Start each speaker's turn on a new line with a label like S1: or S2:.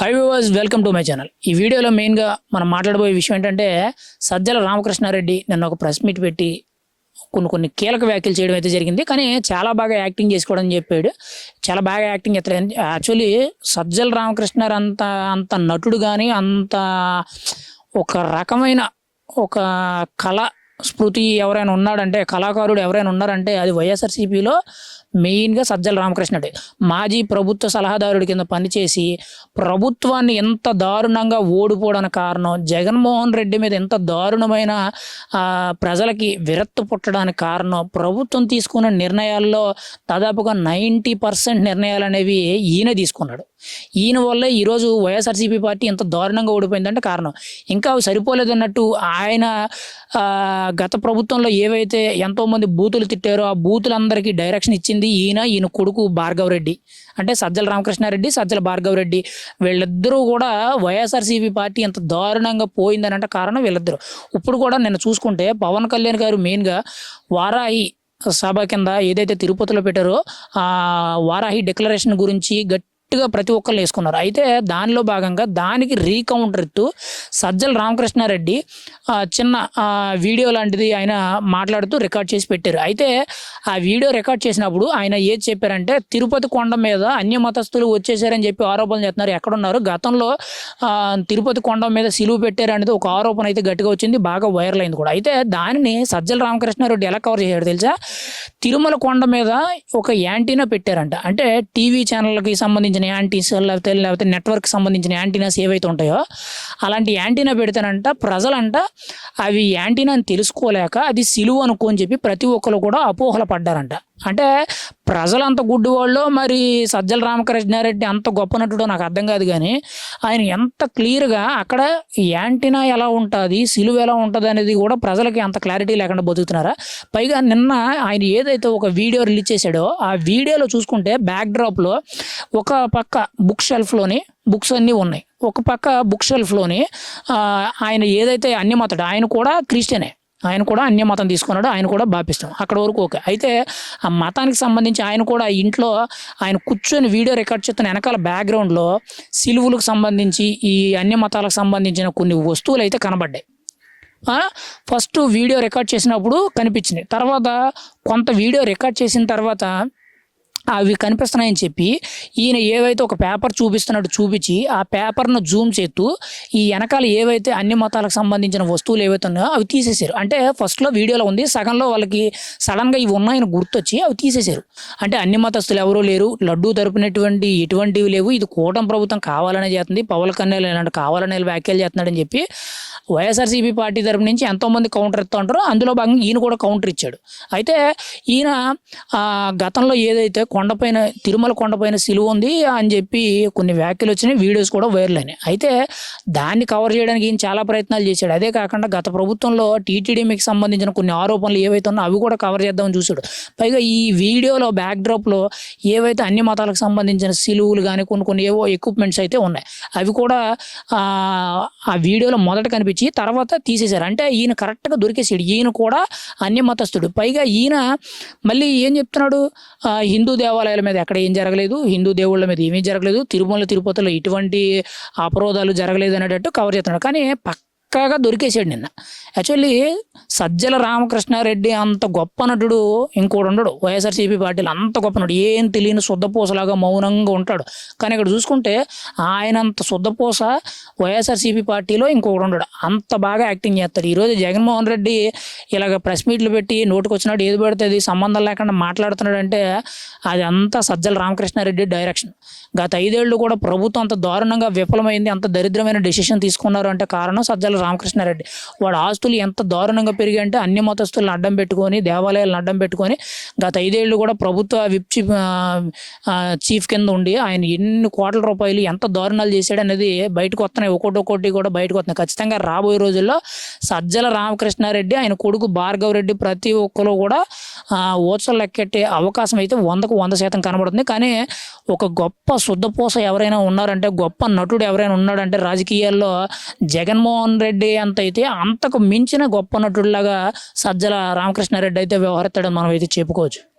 S1: Hi viewers welcome to my channel ఈ వీడియోలో మెయిన్గా మనం మాట్లాడబోయే విషయం ఏంటంటే సజ్జల రామకృష్ణారెడ్డి నిన్న ఒక ప్రెస్ మీట్ పెట్టి కొన్ని కొన్ని కీలక వ్యాఖ్యలు చేయడం అయితే జరిగింది. కానీ చాలా బాగా యాక్టింగ్ చేసుకోవడం చెప్పాడు. చాలా బాగా యాక్టింగ్ ఎత్తలే యాక్చువల్లీ సజ్జల రామకృష్ణ అంత అంత నటుడు కానీ అంత ఒక రకమైన ఒక కళ స్మృతి ఎవరైనా ఉన్నాడంటే కళాకారుడు ఎవరైనా ఉన్నారంటే అది వైఎస్ఆర్సీపీలో మెయిన్గా సజ్జల రామకృష్ణుడే మాజీ ప్రభుత్వ సలహాదారుడి కింద పనిచేసి ప్రభుత్వాన్ని ఎంత దారుణంగా ఓడిపోవడానికి కారణం జగన్మోహన్ రెడ్డి మీద ఎంత దారుణమైన ప్రజలకి విరక్తి పుట్టడానికి కారణం ప్రభుత్వం తీసుకున్న నిర్ణయాల్లో దాదాపుగా నైంటీ పర్సెంట్ నిర్ణయాలు అనేవి ఈయన తీసుకున్నాడు. ఈయన వల్ల ఈరోజు వైఎస్ఆర్సీపీ పార్టీ ఎంత దారుణంగా ఓడిపోయిందంటే కారణం. ఇంకా సరిపోలేదన్నట్టు ఆయన గత ప్రభుత్వంలో ఏవైతే ఎంతోమంది బూతులు తిట్టారో ఆ బూతులందరికీ డైరెక్షన్ ఇచ్చింది ఈయన ఈయన కొడుకు భార్గవ్ రెడ్డి. అంటే సజ్జల రామకృష్ణారెడ్డి సజ్జల భార్గవ్ రెడ్డి. వీళ్ళిద్దరూ కూడా వైఎస్ఆర్సీపీ పార్టీ ఎంత దారుణంగా పోయిందని అంటే కారణం వీళ్ళిద్దరూ. ఇప్పుడు కూడా నిన్న చూసుకుంటే పవన్ కళ్యాణ్ గారు మెయిన్గా వారాహి సభ కింద ఏదైతే తిరుపతిలో పెట్టారో వారాహి డిక్లరేషన్ గురించి గట్టిగా ప్రతి ఒక్కరు వేసుకున్నారు. అయితే దానిలో భాగంగా దానికి రీకౌంటర్ ఇస్తూ సజ్జల రామకృష్ణారెడ్డి చిన్న వీడియో లాంటిది ఆయన మాట్లాడుతూ రికార్డ్ చేసి పెట్టారు. అయితే ఆ వీడియో రికార్డ్ చేసినప్పుడు ఆయన ఏది చెప్పారంటే తిరుపతి కొండ మీద అన్య మతస్థులు వచ్చేసారని చెప్పి ఆరోపణలు చేస్తున్నారు. ఎక్కడున్నారు? గతంలో తిరుపతి కొండ మీద సిలువు పెట్టారు అనేది ఒక ఆరోపణ అయితే గట్టిగా వచ్చింది బాగా వైరల్ అయింది కూడా. అయితే దానిని సజ్జల రామకృష్ణారెడ్డి ఎలా కవర్ చేశాడు తెలుసా? తిరుమల కొండ మీద ఒక యాంటీనా పెట్టారంట. అంటే టీవీ ఛానళ్ళకి సంబంధించిన యాంటీస్ లేకపోతే లేకపోతే నెట్వర్క్ సంబంధించిన యాంటీనాస్ ఏవైతే ఉంటాయో అలాంటి యాంటీనా పెడతానంట ప్రజలంట అవి యాంటీనా అని తెలుసుకోలేక అది సిలువు అనుకోని చెప్పి ప్రతి ఒక్కరు కూడా అపోహలు పడ్డారంట. అంటే ప్రజలంత గుడ్డు వాళ్ళు మరి సజ్జల రామకృష్ణారెడ్డి అంత గొప్ప నటుడో నాకు అర్థం కాదు కానీ ఆయన ఎంత క్లియర్గా అక్కడ యాంటీనా ఎలా ఉంటుంది సిలువ ఎలా ఉంటుంది అనేది కూడా ప్రజలకి అంత క్లారిటీ లేకుండా బతుకుతున్నారా? పైగా నిన్న ఆయన ఏదైతే ఒక వీడియో రిలీజ్ చేశాడో ఆ వీడియోలో చూసుకుంటే బ్యాక్ డ్రాప్లో ఒక పక్క బుక్ షెల్ఫ్లోని బుక్స్ అన్నీ ఉన్నాయి. ఒక పక్క బుక్ షెల్ఫ్లోని ఆయన ఏదైతే అన్ని అన్యమతడు ఆయన కూడా క్రిస్టియనే. ఆయన కూడా అన్య మతం తీసుకున్నాడు ఆయన కూడా బాపిస్తాం అక్కడ వరకు ఓకే. అయితే ఆ మతానికి సంబంధించి ఆయన కూడా ఇంట్లో ఆయన కూర్చొని వీడియో రికార్డ్ చేస్తున్న వెనకాల బ్యాక్గ్రౌండ్లో సిలువులకు సంబంధించి ఈ అన్య మతాలకు సంబంధించిన కొన్ని వస్తువులు అయితే కనబడ్డాయి ఫస్ట్ వీడియో రికార్డ్ చేసినప్పుడు కనిపించింది తర్వాత కొంత వీడియో రికార్డ్ చేసిన తర్వాత అవి కనిపిస్తున్నాయని చెప్పి ఈయన ఏవైతే ఒక పేపర్ చూపిస్తున్నట్టు చూపించి ఆ పేపర్ను జూమ్ చేస్తూ ఈ వెనకాల ఏవైతే అన్ని మతాలకు సంబంధించిన వస్తువులు ఏవైతే ఉన్నాయో అవి తీసేశారు. అంటే ఫస్ట్లో వీడియోలో ఉంది సగంలో వాళ్ళకి సడన్గా ఇవి ఉన్నాయని గుర్తొచ్చి అవి తీసేశారు. అంటే అన్ని మతస్థులు ఎవరూ లేరు లడ్డూ తరపునటువంటి ఎటువంటివి లేవు ఇది కూటమి ప్రభుత్వం కావాలనే చేస్తుంది పవన్ కన్యాలు ఇలాంటి కావాలనే వ్యాఖ్యలు చేస్తున్నాడని చెప్పి వైఎస్ఆర్సీపీ పార్టీ తరపు నుంచి ఎంతోమంది కౌంటర్ ఇస్తూ ఉంటారో అందులో భాగంగా ఈయన కూడా కౌంటర్ ఇచ్చాడు. అయితే ఈయన గతంలో ఏదైతే కొండపైన తిరుమల కొండపైన సిలువ ఉంది అని చెప్పి కొన్ని వ్యాఖ్యలు వచ్చినాయి వీడియోస్ కూడా వైరల్ అయినాయి. అయితే దాన్ని కవర్ చేయడానికి ఈయన చాలా ప్రయత్నాలు చేశాడు. అదే కాకుండా గత ప్రభుత్వంలో టీటీడీకి సంబంధించిన కొన్ని ఆరోపణలు ఏవైతే ఉన్నాయో అవి కూడా కవర్ చేద్దామని చూశాడు. పైగా ఈ వీడియోలో బ్యాక్ డ్రాప్లో ఏవైతే అన్ని మతాలకు సంబంధించిన సిలువులు కానీ కొన్ని కొన్ని ఏవో ఎక్విప్మెంట్స్ అయితే ఉన్నాయి. అవి కూడా ఆ, వీడియోలో మొదట కనిపించి తర్వాత తీసేశారు. అంటే ఈయన కరెక్ట్గా దొరికేసాడు. ఈయన కూడా అన్ని మతస్థుడు. పైగా ఈయన మళ్ళీ ఏం చెప్తున్నాడు? హిందూ దేవాలయాల మీద ఎక్కడ ఏం జరగలేదు హిందూ దేవుళ్ళ మీద ఏమీ జరగలేదు తిరుమల తిరుపతిలో ఇటువంటి అపరోధాలు జరగలేదు అనేటట్టు కవర్ చేస్తున్నాడు కానీ పక్క పక్కాగా దొరికేసాడు నిన్న. యాక్చువల్లీ సజ్జల రామకృష్ణారెడ్డి అంత గొప్ప నటుడు ఇంకోటి ఉండడు. వైఎస్ఆర్సీపీ పార్టీలో అంత గొప్ప నటుడు. ఏం తెలియని శుద్ధపూసలాగా మౌనంగా ఉంటాడు. కానీ ఇక్కడ చూసుకుంటే ఆయన అంత శుద్ధపూస వైఎస్ఆర్సీపీ పార్టీలో ఇంకోడు ఉండడు. అంత బాగా యాక్టింగ్ చేస్తాడు. ఈరోజు జగన్మోహన్ రెడ్డి ఇలాగ ప్రెస్ మీట్లు పెట్టి నోటుకు వచ్చినట్టు ఏది పెడితే అది సంబంధం లేకుండా మాట్లాడుతున్నాడు అంటే అది అంతా సజ్జల రామకృష్ణారెడ్డి డైరెక్షన్. గత ఐదేళ్ళు కూడా ప్రభుత్వం అంత దారుణంగా విఫలమైంది అంత దరిద్రమైన డెసిషన్ తీసుకున్నారు అంటే కారణం సజ్జల రామకృష్ణారెడ్డి. వాడు ఆస్తులు ఎంత దారుణంగా పెరిగాయంటే అన్ని మతస్థులను అడ్డం పెట్టుకొని దేవాలయాలను అడ్డం పెట్టుకొని గత ఐదేళ్ళు కూడా ప్రభుత్వ విప్ చీఫ్ చీఫ్ కింద ఉండి ఆయన ఎన్ని కోట్ల రూపాయలు ఎంత దారుణాలు చేశాడు అనేది బయటకు వస్తున్నాయి. ఒకటి ఒకటి కూడా బయటకు వస్తున్నాయి. ఖచ్చితంగా రాబోయే రోజుల్లో సజ్జల రామకృష్ణారెడ్డి ఆయన కొడుకు భార్గవ్ రెడ్డి ప్రతి ఒక్కరు కూడా ఓచలు లెక్కెట్టే అవకాశం అయితే వందకు వంద శాతం కనబడుతుంది. కానీ ఒక గొప్ప శుద్ధపూస ఎవరైనా ఉన్నారంటే గొప్ప నటుడు ఎవరైనా ఉన్నాడంటే రాజకీయాల్లో జగన్మోహన్ రెడ్డి అంత అయితే అంతకు మించిన గొప్ప నటుడిలాగా సజ్జల రామకృష్ణారెడ్డి అయితే వ్యవహరిస్తాడని మనం అయితే చెప్పుకోవచ్చు.